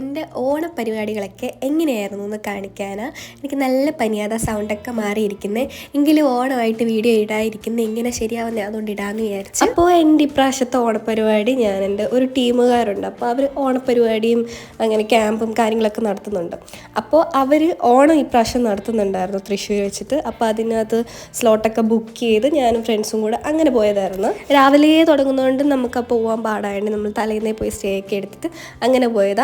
എന്റെ ഓണപരിപാടികളൊക്കെ എങ്ങനെയായിരുന്നു എന്ന് കാണിക്കാനാണ് എനിക്ക് നല്ല പനിയാത സൗണ്ടൊക്കെ മാറിയിരിക്കുന്നത് എങ്കിലും ഓണമായിട്ട് വീഡിയോ ഇടാതിരിക്കുന്നത് എങ്ങനെ ശരിയാവുന്നത് അതുകൊണ്ട് ഇടാമെന്ന് വിചാരിച്ചു. അപ്പോൾ എന്റെ ഇപ്രാവശ്യത്തെ ഓണപരിപാടി ഞാൻ എന്റെ ഒരു ടീമുകാരുണ്ട്. അപ്പോൾ അവർ ഓണപരിപാടിയും അങ്ങനെ ക്യാമ്പും കാര്യങ്ങളൊക്കെ നടത്തുന്നുണ്ട്. അപ്പോൾ അവർ ഓണം ഇപ്രാവശ്യം നടത്തുന്നുണ്ടായിരുന്നു തൃശ്ശൂർ വെച്ചിട്ട്. അപ്പോൾ അതിനകത്ത് സ്ലോട്ടൊക്കെ ബുക്ക് ചെയ്ത് ഞാനും ഫ്രണ്ട്സും കൂടെ അങ്ങനെ പോയതായിരുന്നു. രാവിലെ തുടങ്ങുന്നതുകൊണ്ട് നമുക്ക് പോകാൻ പാടായതുകൊണ്ട് നമ്മൾ തലേന്നേ പോയി സ്റ്റേ ഒക്കെ എടുത്തിട്ട് അങ്ങനെ പോയതാ.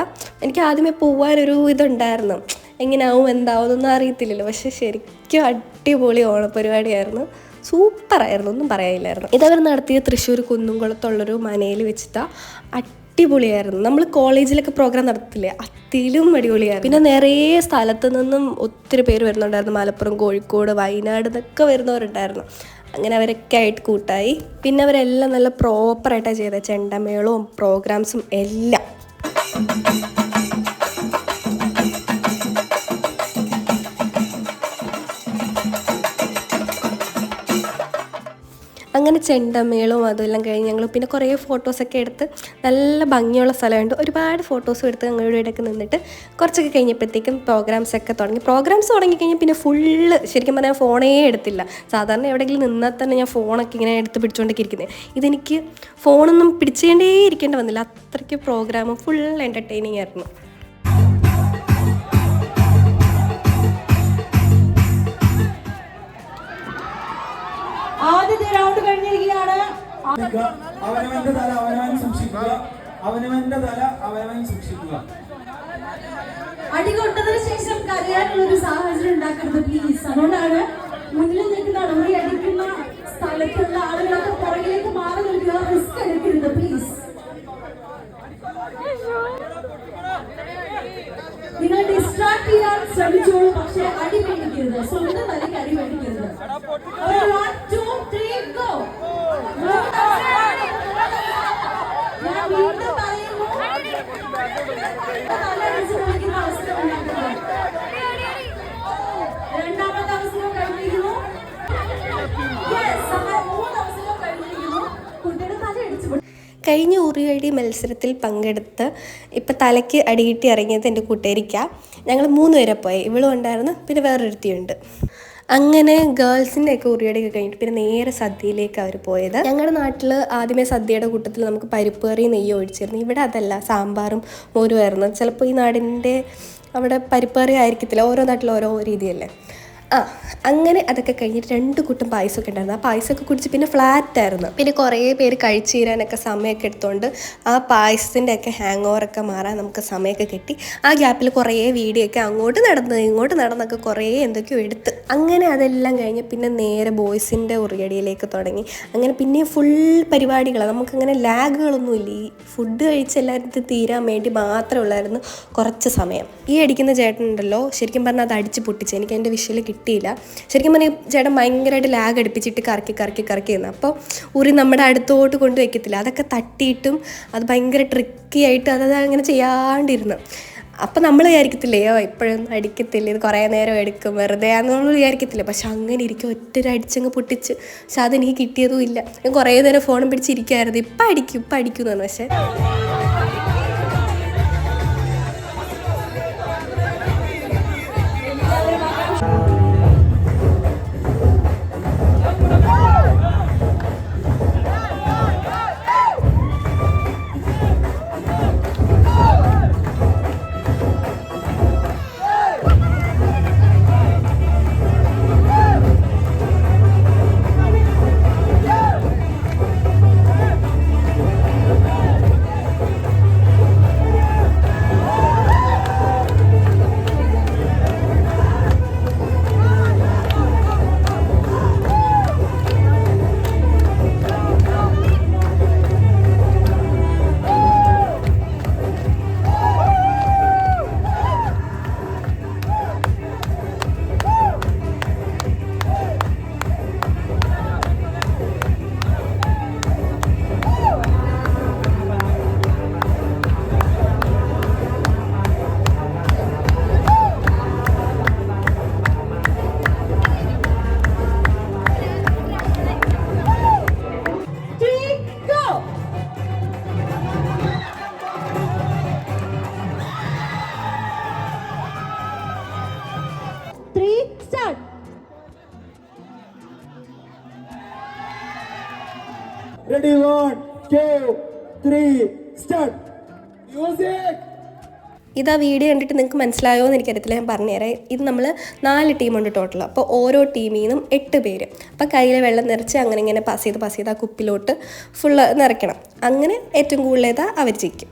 എനിക്ക് ആദ്യമേ പോകാനൊരു ഇതുണ്ടായിരുന്നു. എങ്ങനെയാവും എന്താവും എന്നൊന്നും അറിയത്തില്ലല്ലോ. പക്ഷെ ശരിക്കും അടിപൊളി ഓണപരിപാടിയായിരുന്നു. സൂപ്പറായിരുന്നു ഒന്നും പറയാനില്ലായിരുന്നു. ഇതവർ നടത്തിയ തൃശ്ശൂർ കുന്നുംകുളത്തുള്ളൊരു മനയിൽ വെച്ചിട്ടാ അടിപൊളിയായിരുന്നു. നമ്മൾ കോളേജിലൊക്കെ പ്രോഗ്രാം നടത്തില്ലേ? അതിലും അടിപൊളിയായിരുന്നു. പിന്നെ നിറയെ സ്ഥലത്ത് നിന്നും ഒത്തിരി പേര് വരുന്നുണ്ടായിരുന്നു. മലപ്പുറം കോഴിക്കോട് വയനാട് എന്നൊക്കെ വരുന്നവരുണ്ടായിരുന്നു. അങ്ങനെ അവരൊക്കെ ആയിട്ട് കൂട്ടായി. പിന്നെ അവരെല്ലാം നല്ല പ്രോപ്പറായിട്ടാണ് ചെയ്തത് ചെണ്ടമേളവും പ്രോഗ്രാംസും എല്ലാം. Thank you. അങ്ങനെ ചെണ്ടമേളവും അതെല്ലാം കഴിഞ്ഞ് ഞങ്ങൾ പിന്നെ കുറേ ഫോട്ടോസൊക്കെ എടുത്ത് നല്ല ഭംഗിയുള്ള സ്ഥലമുണ്ട്. ഒരുപാട് ഫോട്ടോസും എടുത്ത് ഞങ്ങളുടെ ഇടയ്ക്ക് നിന്നിട്ട് കുറച്ചൊക്കെ കഴിഞ്ഞപ്പോഴത്തേക്കും പ്രോഗ്രാംസ് ഒക്കെ തുടങ്ങി. പ്രോഗ്രാംസ് തുടങ്ങിക്കഴിഞ്ഞാൽ പിന്നെ ഫുള്ള് ശരിക്കും പറഞ്ഞാൽ ഫോണേ എടുത്തില്ല. സാധാരണ എവിടെയെങ്കിലും നിന്നാൽ തന്നെ ഞാൻ ഫോണൊക്കെ ഇങ്ങനെ എടുത്ത് പിടിച്ചുകൊണ്ടൊക്കെ ഇരിക്കുന്നത് ഇതെനിക്ക് ഫോണൊന്നും പിടിച്ചേണ്ടേ ഇരിക്കേണ്ടി വന്നില്ല. അത്രയ്ക്ക് പ്രോഗ്രാം ഫുൾ എന്റർടൈനിങ് ആയിരുന്നു. റൗണ്ട് കഴിഞ്ഞിരിക്കുകയാണ്. അവനവന്റെ തല അവനവൻ സൂക്ഷിക്കുക. അവനവന്റെ തല അവനവൻ സൂക്ഷിക്കുക. അടികൊണ്ടതിന് ശേഷം കരയാനുള്ള ഒരു സാഹചര്യം ഉണ്ടാക്കരുത് പ്ലീസ് അതുകൊണ്ടാണ് മുന്നിൽ നിൽക്കുന്ന ഉറി അടിക്കുന്ന സ്ഥലത്തുള്ള ആളുകളൊക്കെ പുറകിലേക്ക് മാറി നിൽക്കുക. റിസ്ക് എടുക്കരുത് പ്ലീസ് നിങ്ങൾ ഡിസ്ട്രാക്ട് ചെയ്യാൻ ശ്രമിച്ചോളൂ പക്ഷെ അടി മേടിക്കരുത്. സ്വന്തം തലയ്ക്ക് അടി മേടിക്കരുത്. Go. ഞാൻ വീണ്ടും പറയുന്നു. രണ്ടാമത്തെ അവസരം അവസരം പൊട്ടി- കഴിഞ്ഞ ഉറിയടി മത്സരത്തിൽ പങ്കെടുത്ത് ഇപ്പം തലയ്ക്ക് അടിയിട്ടി ഇറങ്ങിയത് എന്റെ കൂട്ടുകാരിക്ക ഞങ്ങൾ മൂന്ന് പേരെ പോയി ഇവളും ഉണ്ടായിരുന്നു പിന്നെ വേറൊരുത്തിയുണ്ട് അങ്ങനെ ഗേൾസിന്റെ ഒക്കെ ഉറിയടിയൊക്കെ കഴിഞ്ഞിട്ട് പിന്നെ നേരെ സദ്യയിലേക്ക് അവർ പോയത്. ഞങ്ങളുടെ നാട്ടിൽ ആദ്യമേ സദ്യയുടെ കൂട്ടത്തിൽ നമുക്ക് പരിപ്പ് കറി നെയ്യ് ഒഴിച്ചിരുന്നു. ഇവിടെ അതല്ല സാമ്പാറും മോരുമായിരുന്നു ചിലപ്പോൾ ഈ നാടിന്റെ അവിടെ പരിപ്പ് കറി ആയിരിക്കത്തില്ല. ഓരോ നാട്ടിലും ഓരോ രീതിയല്ലേ. ആ അങ്ങനെ അതൊക്കെ കഴിഞ്ഞിട്ട് രണ്ട് കൂട്ടം പായസമൊക്കെ ഉണ്ടായിരുന്നു. ആ പായസമൊക്കെ കുടിച്ച് പിന്നെ ഫ്ലാറ്റ് ആയിരുന്നു പിന്നെ കുറേ പേര് കഴിച്ചു തീരാനൊക്കെ സമയമൊക്കെ എടുത്തുകൊണ്ട് ആ പായസത്തിന്റെ ഒക്കെ ഹാങ് ഓവറൊക്കെ മാറാൻ നമുക്ക് സമയമൊക്കെ കിട്ടി. ആ ഗ്യാപ്പിൽ കുറേ വീഡിയോ ഒക്കെ അങ്ങോട്ട് നടന്ന് ഇങ്ങോട്ട് നടന്നൊക്കെ കുറേ എന്തൊക്കെയോ എടുത്ത്. അങ്ങനെ അതെല്ലാം കഴിഞ്ഞ് പിന്നെ നേരെ ബോയ്സിന്റെ ഉറിയടിയിലേക്ക് തുടങ്ങി. അങ്ങനെ പിന്നെ ഫുൾ പരിപാടികളാണ് നമുക്കങ്ങനെ ലാഗുകളൊന്നും ഇല്ല. ഈ ഫുഡ് കഴിച്ച് എല്ലാവരും തീരാൻ വേണ്ടി മാത്രമേ ഉള്ളായിരുന്നു കുറച്ച് സമയം. ഈ അടിക്കുന്ന ചേട്ടനുണ്ടല്ലോ ശരിക്കും പറഞ്ഞാൽ അത് അടിച്ച് പൊട്ടിച്ച് എനിക്ക് അതിന്റെ വിഷ്വൽ കിട്ടിയില്ല. ശരിക്കും പറഞ്ഞാൽ ചേട്ടൻ ഭയങ്കരമായിട്ട് ലാഗ് അടുപ്പിച്ചിട്ട് കറക്കി കറക്കി കറക്കി നിന്ന് അപ്പോൾ ഉറി നമ്മുടെ അടുത്തോട്ട് കൊണ്ട് വയ്ക്കത്തില്ല അതൊക്കെ തട്ടിയിട്ടും അത് ഭയങ്കര ട്രിക്കി ആയിട്ട് അത് അങ്ങനെ ചെയ്യാണ്ടിരുന്നു. അപ്പം നമ്മൾ വിചാരിക്കത്തില്ലേ ഓ ഇപ്പോഴൊന്നും അടിക്കത്തില്ല ഇത് കുറേ നേരം എടുക്കും വെറുതെ ആണെന്ന് വിചാരിക്കത്തില്ല. പക്ഷെ അങ്ങനെ ഇരിക്കും ഒറ്റ അടിച്ചങ്ങ് പൊട്ടിച്ച് പക്ഷെ അതെനിക്ക് കിട്ടിയതും ഇല്ല. ഞാൻ കുറേ നേരം ഫോണും പിടിച്ചിരിക്കുമായിരുന്നു ഇപ്പം അടിക്കും ഇപ്പം അടിക്കും എന്നാണ് പക്ഷേ ത്രീ സ്റ്റാർട്ട് മ്യൂസിക് ഇതാ വീഡിയോ കണ്ടിട്ട് നിങ്ങൾക്ക് മനസ്സിലായോ എന്ന് എനിക്കറിയത്തില്ല ഞാൻ പറഞ്ഞുതരാം ഇത് നമ്മൾ നാല് ടീമുണ്ട് ടോട്ടൽ അപ്പോൾ ഓരോ ടീമിൽ നിന്നും എട്ട് പേര്. അപ്പോൾ കയ്യിൽ വെള്ളം നിറച്ച് അങ്ങനെ ഇങ്ങനെ പാസ് ചെയ്ത് പാസ് ചെയ്ത് ആ കുപ്പിലോട്ട് ഫുള്ള് നിറയ്ക്കണം. അങ്ങനെ ഏറ്റവും കൂടുതൽ ഏതാ അവർ ജയിക്കും.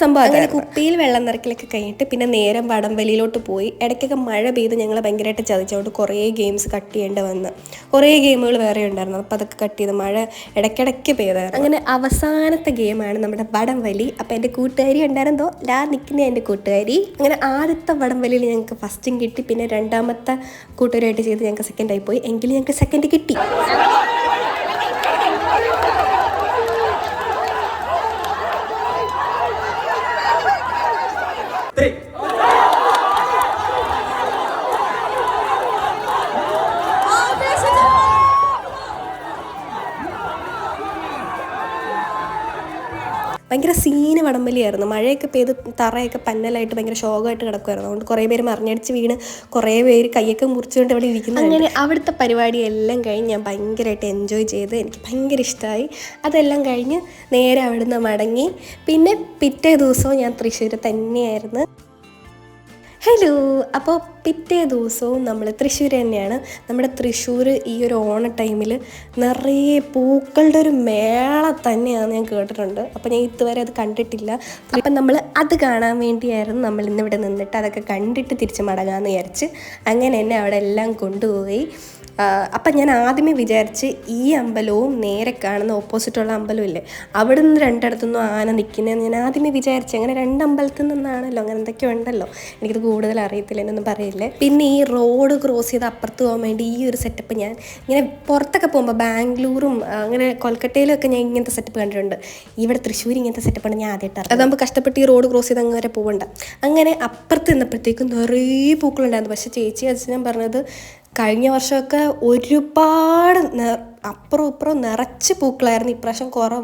സംഭവം അങ്ങനെ കുപ്പിയിൽ വെള്ളം നിറക്കലൊക്കെ കഴിഞ്ഞിട്ട് പിന്നെ നേരം വടംവലിയിലോട്ട് പോയി. ഇടയ്ക്കൊക്കെ മഴ പെയ്ത് ഞങ്ങൾ ഭയങ്കരമായിട്ട് ചതിച്ചുകൊണ്ട് കുറേ ഗെയിംസ് കട്ട് ചെയ്യേണ്ടി വന്ന്. കുറേ ഗെയിമുകൾ വേറെ ഉണ്ടായിരുന്നു. അപ്പോൾ അതൊക്കെ കട്ട് ചെയ്ത് മഴ ഇടയ്ക്കിടയ്ക്ക് പെയ്തായിരുന്നു. അങ്ങനെ അവസാനത്തെ ഗെയിമാണ് നമ്മുടെ വടംവലി. അപ്പോൾ എന്റെ കൂട്ടുകാരി ഉണ്ടായിരുന്നോ ലാ നിൽക്കുന്ന എന്റെ കൂട്ടുകാരി. അങ്ങനെ ആദ്യത്തെ വടംവലിയിൽ ഞങ്ങൾക്ക് ഫസ്റ്റും കിട്ടി. പിന്നെ രണ്ടാമത്തെ കൂട്ടുകാരായിട്ട് ചെയ്ത് ഞങ്ങൾക്ക് സെക്കൻഡായി പോയി. എങ്കിലും ഞങ്ങൾക്ക് സെക്കൻഡ് കിട്ടി ത്രീ ഭയങ്കര സീന് വടംവലിയായിരുന്നു. മഴയൊക്കെ പെയ്ത് തറയൊക്കെ പന്നലായിട്ട് ഭയങ്കര ശോകമായിട്ട് കിടക്കുമായിരുന്നു അതുകൊണ്ട് കുറേ പേര് മറിഞ്ഞടിച്ച് വീണ് കുറേ പേര് കൈയൊക്കെ മുറിച്ചുകൊണ്ട് ഇവിടെ ഇരിക്കുന്നു അങ്ങനെ അവിടുത്തെ പരിപാടി എല്ലാം കഴിഞ്ഞ് ഞാൻ ഭയങ്കരമായിട്ട് എൻജോയ് ചെയ്ത് എനിക്ക് ഭയങ്കര ഇഷ്ടമായി. അതെല്ലാം കഴിഞ്ഞ് നേരെ അവിടുന്ന് മടങ്ങി. പിന്നെ പിറ്റേ ദിവസവും ഞാൻ തൃശ്ശൂർ തന്നെയായിരുന്നു. ഹലോ അപ്പോൾ പിറ്റേ ദിവസവും നമ്മൾ തൃശ്ശൂർ തന്നെയാണ്. നമ്മുടെ തൃശ്ശൂർ ഈ ഒരു ഓണ ടൈമിൽ നിറയെ പൂക്കളുടെ ഒരു മേള തന്നെയാണ് ഞാൻ കേട്ടിട്ടുണ്ട്. അപ്പോൾ ഞാൻ ഇതുവരെ അത് കണ്ടിട്ടില്ല. അപ്പം നമ്മൾ അത് കാണാൻ വേണ്ടിയായിരുന്നു നമ്മൾ ഇന്നിവിടെ നിന്നിട്ട്. അതൊക്കെ കണ്ടിട്ട് തിരിച്ച് മടങ്ങാമെന്ന് വിചാരിച്ച് അങ്ങനെ എന്നെ അവിടെ എല്ലാം കൊണ്ടുപോയി. അപ്പം ഞാൻ ആദ്യമേ വിചാരിച്ച് ഈ അമ്പലവും നേരെ കാണുന്ന ഓപ്പോസിറ്റുള്ള അമ്പലമില്ലേ അവിടെ നിന്ന് രണ്ടിടത്തുനിന്നും ആന നിൽക്കുന്നതെന്ന് ഞാൻ ആദ്യമേ വിചാരിച്ചു. അങ്ങനെ രണ്ട് അമ്പലത്തിൽ നിന്നാണല്ലോ അങ്ങനെ എന്തൊക്കെയോ ഉണ്ടല്ലോ. എനിക്കത് കൂടുതൽ അറിയത്തില്ല എന്നൊന്നും പറയില്ലേ. പിന്നെ ഈ റോഡ് ക്രോസ് ചെയ്ത് അപ്പുറത്ത് പോകാൻ വേണ്ടി ഈ ഒരു സെറ്റപ്പ് ഞാൻ ഇങ്ങനെ പുറത്തൊക്കെ പോകുമ്പോൾ ബാംഗ്ലൂരും അങ്ങനെ കൊൽക്കട്ടയിലും ഒക്കെ ഞാൻ ഇങ്ങനത്തെ സെറ്റപ്പ് കണ്ടിട്ടുണ്ട്. ഇവിടെ തൃശ്ശൂർ ഇങ്ങനത്തെ സെറ്റപ്പാണ് ഞാൻ ആദ്യമായിട്ട് അതാകുമ്പോൾ കഷ്ടപ്പെട്ട് ഈ റോഡ് ക്രോസ് ചെയ്ത് അങ്ങ് വരെ പോകണ്ട അങ്ങനെ അപ്പുറത്ത് നിന്നപ്പോഴത്തേക്കും നിറയെ പൂക്കളുണ്ടായിരുന്നു. പക്ഷേ ചേച്ചി അച്ഛൻ പറഞ്ഞത് കഴിഞ്ഞ വർഷമൊക്കെ ഒരുപാട് അപ്പുറം ഇപ്പുറം നിറച്ച് പൂക്കളായിരുന്നു. ഇപ്രാവശ്യം കുറവാണ്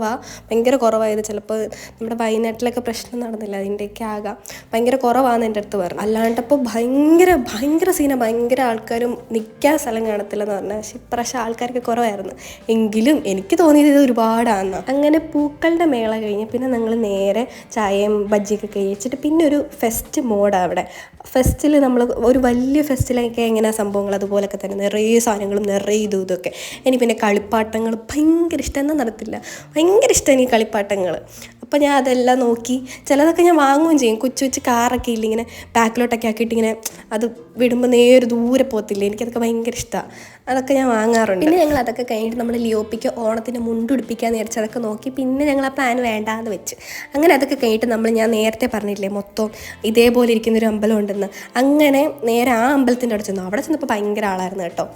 ഭയങ്കര കുറവായത് ചിലപ്പോൾ നമ്മുടെ വയനാട്ടിലൊക്കെ പ്രശ്നം നടന്നില്ല. അതിന്റെയൊക്കെ ആകാം. ഭയങ്കര കുറവാണ് എന്റെ അടുത്ത് പറഞ്ഞു. അല്ലാണ്ടപ്പോൾ ഭയങ്കര ഭയങ്കര സീന. ഭയങ്കര ആൾക്കാരും നിൽക്കാൻ സ്ഥലം കാണത്തില്ല എന്ന് പറഞ്ഞാൽ പക്ഷെ ഇപ്രാവശ്യം ആൾക്കാർക്ക് കുറവായിരുന്നു. എങ്കിലും എനിക്ക് തോന്നിയത് ഇത് ഒരുപാടാണ് അങ്ങനെ പൂക്കളുടെ മേള കഴിഞ്ഞ് പിന്നെ ഞങ്ങൾ നേരെ ചായയും ബജ്ജിയൊക്കെ കഴിച്ചിട്ട് പിന്നെ ഒരു ഫെസ്റ്റ് മോഡാണ് അവിടെ. ഫെസ്റ്റിൽ നമ്മൾ ഒരു വലിയ ഫെസ്റ്റിലൊക്കെ എങ്ങനെയാണ് സംഭവങ്ങൾ അതുപോലൊക്കെ തന്നെ. നിറയെ സാധനങ്ങളും നിറയെ ഇതും ഇതൊക്കെ. ഇനി പിന്നെ കളിപ്പാട്ടങ്ങൾ ഭയങ്കര ഇഷ്ടം. എന്നാൽ നടത്തില്ല. ഭയങ്കര ഇഷ്ടമാണ് ഈ കളിപ്പാട്ടങ്ങൾ. അപ്പോൾ ഞാൻ അതെല്ലാം നോക്കി. ചിലതൊക്കെ ഞാൻ വാങ്ങുകയും ചെയ്യും. കൊച്ചു കൊച്ചു കാറൊക്കെ ഇല്ലിങ്ങനെ ബാക്കിലോട്ടൊക്കെ ആക്കിയിട്ട് ഇങ്ങനെ അത് വിടുമ്പോൾ നേരെ ദൂരെ പോകത്തില്ലേ? എനിക്കതൊക്കെ ഭയങ്കര ഇഷ്ടമാണ് അതൊക്കെ ഞാൻ വാങ്ങാറുണ്ട്. പിന്നെ ഞങ്ങൾ അതൊക്കെ കഴിഞ്ഞിട്ട് നമ്മൾ ലിയോപ്പിക്ക് ഓണത്തിന് മുണ്ടുടിപ്പിക്കാൻ നേരിച്ച് അതൊക്കെ നോക്കി. പിന്നെ ഞങ്ങൾ ആ പ്ലാൻ വേണ്ടാന്ന് വെച്ച്. അങ്ങനെ അതൊക്കെ കഴിഞ്ഞിട്ട് നമ്മൾ ഞാൻ നേരത്തെ പറഞ്ഞില്ലേ മൊത്തം ഇതേപോലെ ഇരിക്കുന്നൊരു അമ്പലം ഉണ്ടെന്ന്. അങ്ങനെ നേരെ ആ അമ്പലത്തിന്റെ അവിടെ ചെന്നു. അവിടെ ചെന്നപ്പോൾ ഭയങ്കര ആളായിരുന്നു കേട്ടോ.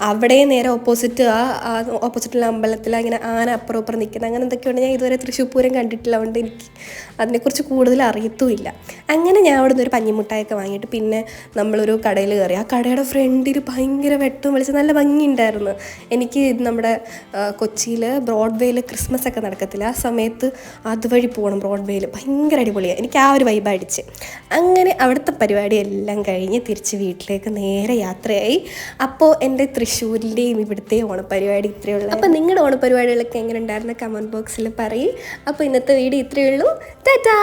അവിടെ നേരെ ഓപ്പോസിറ്റ് ആ ഓപ്പോസിറ്റുള്ള അമ്പലത്തിൽ അങ്ങനെ ആന അപ്പുറം അപ്പുറം നിൽക്കുന്നത് അങ്ങനെ എന്തൊക്കെയുണ്ട് ഞാൻ ഇതുവരെ തൃശ്ശൂർ പൂരം കണ്ടിട്ടില്ല. അതുകൊണ്ട് എനിക്ക് അതിനെക്കുറിച്ച് കൂടുതൽ അറിയത്തുമില്ല. അങ്ങനെ ഞാൻ അവിടെ നിന്ന് ഒരു പഞ്ഞിമുട്ടായൊക്കെ വാങ്ങിയിട്ട് പിന്നെ നമ്മളൊരു കടയിൽ കയറി. ആ കടയുടെ ഫ്രണ്ടിൽ ഭയങ്കര വെട്ടും വിളിച്ച്. നല്ല ഭംഗിയുണ്ടായിരുന്നു. എനിക്ക് നമ്മുടെ കൊച്ചിയിൽ ബ്രോഡ്വേയിൽ ക്രിസ്മസ് ഒക്കെ നടക്കത്തില്ല. ആ സമയത്ത് അതുവഴി പോകണം ബ്രോഡ്വേയിൽ ഭയങ്കര അടിപൊളിയാണ് എനിക്ക് ആ ഒരു വൈബ് അടിച്ച്. അങ്ങനെ അവിടുത്തെ പരിപാടി എല്ലാം കഴിഞ്ഞ് തിരിച്ച് വീട്ടിലേക്ക് നേരെ യാത്രയായി. അപ്പോൾ എന്റെ തൃശ്ശൂരിന്റെയും ഇവിടുത്തെയും ഓണപ്പരിപാടി ഇത്രയേ ഉള്ളൂ. അപ്പോൾ നിങ്ങളുടെ ഓണപ്പരിപാടികളൊക്കെ എങ്ങനെ ഉണ്ടായിരുന്നു കമന്റ് ബോക്സിൽ പറയും. അപ്പോൾ ഇന്നത്തെ വീഡിയോ ഇത്രയേ ഉള്ളൂ. ടാറ്റാ!